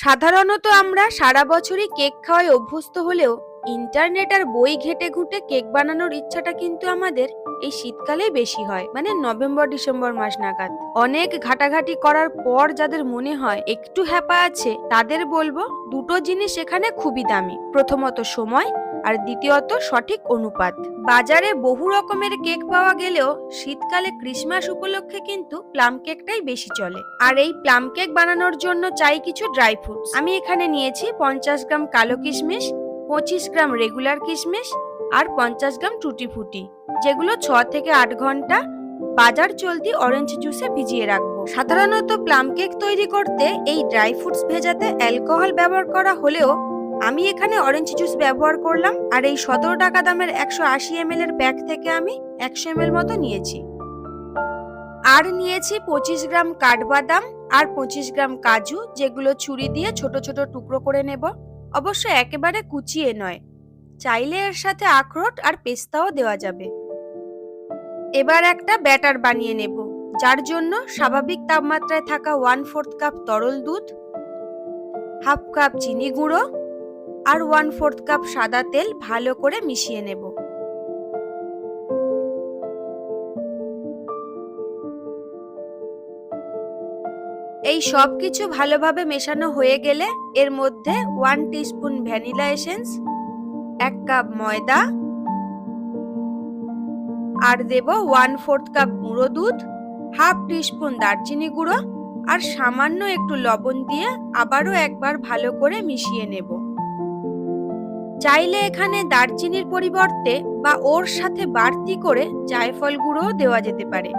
সাধারণত আমরা সারা বছরই কেক খাওয়ায় অভ্যস্ত হলেও ইন্টারনেট আর বই ঘেটে ঘুটে কেক বানানোর ইচ্ছাটা কিন্তু আমাদের এই শীতকালে বেশি হয় মানে নভেম্বর, ডিসেম্বর মাস নাগাদ। অনেক ঘাটাঘাটি করার পর যাদের মনে হয় একটু হ্যাপা আছে, তাদের বলব দুটো জিনিস এখানে খুবই দামি। প্রথমত সময় আর দ্বিতীয়ত সঠিক অনুপাত। বাজারে বহু রকমের কেক পাওয়া গেলেও শীতকালে ক্রিসমাস উপলক্ষে কিন্তু প্লাম কেকটাই বেশি চলে। আর এই প্লাম কেক বানানোর জন্য চাই কিছু ড্রাই ফ্রুটস। আমি এখানে নিয়েছি পঞ্চাশ গ্রাম কালো কিশমিশ, পঁচিশ গ্রাম রেগুলার কিশমিশ আর পঞ্চাশ গ্রাম টুটি ফুটি, যেগুলো ছ থেকে আট ঘণ্টা বাজার চলতি অরেঞ্জ জুসে ভিজিয়ে রাখব। সাধারণত প্লাম কেক তৈরি করতে এই ড্রাই ফ্রুটস ভেজাতে অ্যালকোহল ব্যবহার করা হলেও আমি এখানে অরেঞ্জ জুস ব্যবহার করলাম, আর এই সতেরো টাকা দামের একশো আশি এম এর প্যাক থেকে আমি একশো এম মতো নিয়েছি। আর নিয়েছি পঁচিশ গ্রাম কাঠবাদাম আর পঁচিশ গ্রাম কাজু, যেগুলো ছুরি দিয়ে ছোট ছোট টুকরো করে নেব। অবশ্য একেবারে কুচিয়ে নয়। চাইলে এর সাথে আখরোট আর পেস্তাও দেওয়া যাবে। এবার একটা ব্যাটার বানিয়ে নেব, যার জন্য স্বাভাবিক তাপমাত্রায় থাকা ওয়ান ফোর্থ কাপ তরল দুধ হাফ কাপ চিনি গুঁড়ো আর ওয়ান ফোর্থ কাপ সাদা তেল ভালো করে মিশিয়ে নেব। এই সব কিছু ভালোভাবে মেশানো হয়ে গেলে এর মধ্যে ওয়ান টিস্পুন ভ্যানিলা এসেন্স এক কাপ ময়দা, আর দেব ওয়ান ফোর্থ কাপ গুঁড়ো দুধ হাফ টিস্পুন দারচিনি গুঁড়ো, আর সামান্য একটু লবণ দিয়ে আবারও একবার ভালো করে মিশিয়ে নেব। চাইলে এখানে দারচিনির পরিবর্তে বা ওর সাথে বাড়তি করে জায়ফল গুঁড়োও দেওয়া যেতে পারে।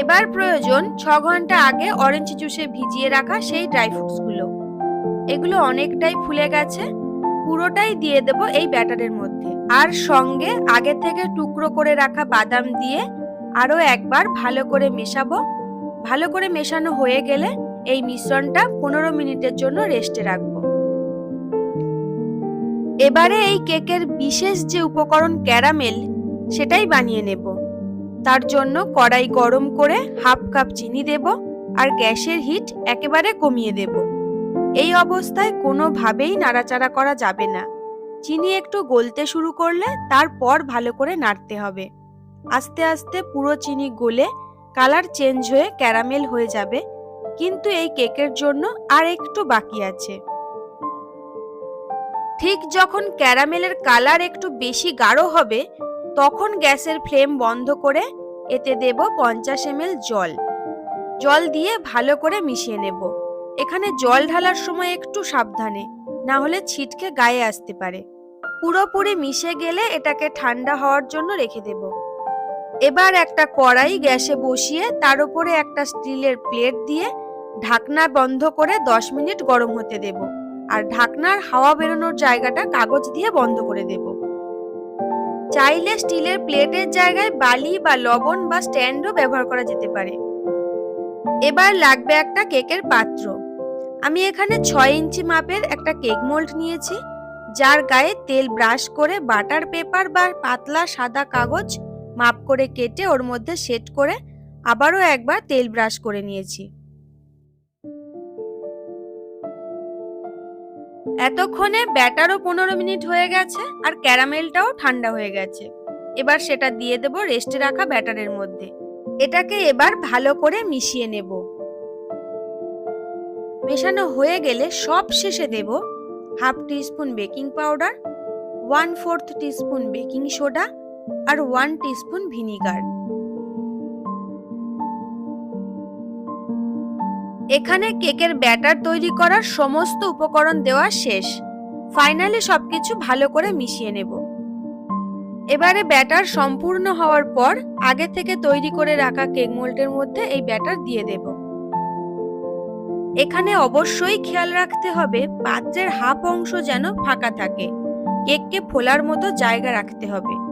এবার প্রয়োজন ছ ঘণ্টা আগে অরেঞ্জ জুসে ভিজিয়ে রাখা সেই ড্রাই ফ্রুটসগুলো। এগুলো অনেকটাই ফুলে গেছে, পুরোটাই দিয়ে দেব এই ব্যাটারের মধ্যে। আর সঙ্গে আগে থেকে টুকরো করে রাখা বাদাম দিয়ে আরও একবার ভালো করে মেশাবো। ভালো করে মেশানো হয়ে গেলে এই মিশ্রণটা পনেরো মিনিটের জন্য রেস্টে রাখব। এবারে এই কেকের বিশেষ যে উপকরণ ক্যারামেল, সেটাই বানিয়ে নেব। তার জন্য কড়াই গরম করে হাফ কাপ চিনি দেব আর গ্যাসের হিট একেবারে কমিয়ে দেব। এই অবস্থায় কোনোভাবেই নাড়াচাড়া করা যাবে না। চিনি একটু গলতে শুরু করলে তারপর ভালো করে নাড়তে হবে। আস্তে আস্তে পুরো চিনি গলে কালার চেঞ্জ হয়ে ক্যারামেল হয়ে যাবে, কিন্তু এই কেকের জন্য আর একটু বাকি আছে। ঠিক যখন ক্যারামেলের কালার একটু বেশি গাঢ় হবে, তখন গ্যাসের ফ্লেম বন্ধ করে এতে দেব পঞ্চাশ এম জল। জল দিয়ে ভালো করে মিশিয়ে নেব। এখানে জল ঢালার সময় একটু সাবধানে, না হলে ছিটকে গায়ে আসতে পারে। পুরোপুরি মিশে গেলে এটাকে ঠান্ডা হওয়ার জন্য রেখে দেব। এবার একটা কড়াই গ্যাসে বসিয়ে তার উপরে একটা স্টিলের প্লেট দিয়ে ঢাকনা বন্ধ করে দশ মিনিট গরম হতে দেব। আর ঢাকনার হাওয়া বেরোনোর জায়গাটা কাগজ দিয়ে বন্ধ করে দেব। চাইলে স্টিলের প্লেটের জায়গায় বালি বা লবণ বা স্ট্যান্ডও ব্যবহার করা যেতে পারে। এবার লাগবে একটা কেকের পাত্র। আমি এখানে ছয় ইঞ্চি মাপের একটা কেক মোল্ড নিয়েছি, যার গায়ে তেল ব্রাশ করে বাটার পেপার বা পাতলা সাদা কাগজ মাপ করে কেটে ওর মধ্যে সেট করে আবারও একবার তেল ব্রাশ করে নিয়েছি। এতক্ষণে ব্যাটারও পনেরো মিনিট হয়ে গেছে আর ক্যারামেলটাও ঠান্ডা হয়ে গেছে। এবার সেটা দিয়ে দেব রেস্টে রাখা ব্যাটারের মধ্যে। এটাকে এবার ভালো করে মিশিয়ে নেব। মেশানো হয়ে গেলে সব শেষে দেব half teaspoon baking powder, one fourth teaspoon baking soda আর ওয়ান টিস্পুন ভিনিগার। এখানে কেকের ব্যাটার তৈরি করার সমস্ত উপকরণ দেওয়া শেষ। ফাইনালি সবকিছু ভালো করে মিশিয়ে নেব। এবারে ব্যাটার সম্পূর্ণ হওয়ার পর আগে থেকে তৈরি করে রাখা কেক মোল্ডের মধ্যে এই ব্যাটার দিয়ে দেব। এখানে অবশ্যই খেয়াল রাখতে হবে পাত্রের হাফ অংশ যেন ফাঁকা থাকে। কেককে ফোলার মতো জায়গা রাখতে হবে।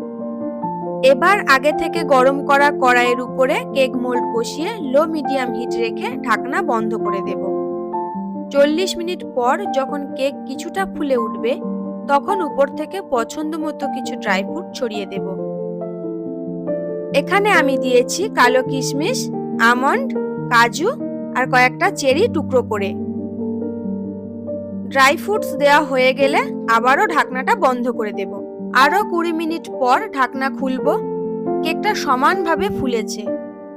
এবার আগে থেকে গরম করা কড়াইয়ের উপরে কেক মোল্ড বসিয়ে লো মিডিয়াম হিট রেখে ঢাকনা বন্ধ করে দেব। চল্লিশ মিনিট পর যখন কেক কিছুটা ফুলে উঠবে, তখন উপর থেকে পছন্দ মতো কিছু ড্রাই ফ্রুট ছড়িয়ে দেব। এখানে আমি দিয়েছি কালো কিশমিশ, আমন্ড, কাজু আর কয়েকটা চেরি টুকরো করে। ড্রাই ফ্রুটস দেওয়া হয়ে গেলে আবারও ঢাকনাটা বন্ধ করে দেব। আরও কুড়ি মিনিট পর ঢাকনা খুলবো। কেকটা সমানভাবে ফুলেছে।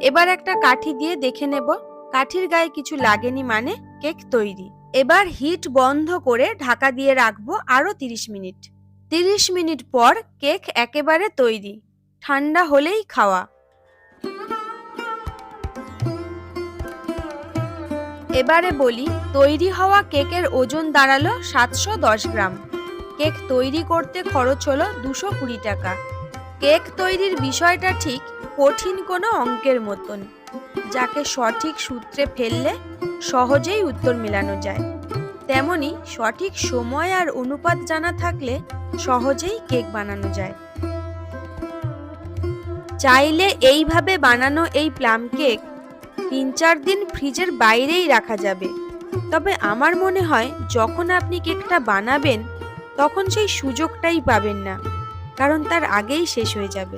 এবার একটা কাঠি দিয়ে দেখে নেব। কাঠির গায়ে কিছু লাগেনি মানে কেক তৈরি। এবার হিট বন্ধ করে ঢাকা দিয়ে রাখব আরও তিরিশ মিনিট। তিরিশ মিনিট পর কেক একেবারে তৈরি। ঠান্ডা হলেই খাওয়া। এবারে বলি, তৈরি হওয়া কেকের ওজন দাঁড়াল সাতশো দশ গ্রাম। কেক তৈরি করতে খরচ হলো দুশো কুড়ি টাকা। কেক তৈরির বিষয়টা ঠিক কঠিন কোনো অঙ্কের মতন। যাকে সঠিক সূত্রে ফেললে সহজেই উত্তর মেলানো যায়। তেমনি সঠিক সময় আর অনুপাত জানা থাকলে সহজেই কেক বানানো যায়। চাইলে এইভাবে বানানো এই প্লাম কেক তিন চার দিন ফ্রিজের বাইরেই রাখা যাবে। তবে আমার মনে হয় যখন আপনি কেকটা বানাবেন তখন সেই সুযোগটাই পাবেন না কারণ তার আগেই শেষ হয়ে যাবে।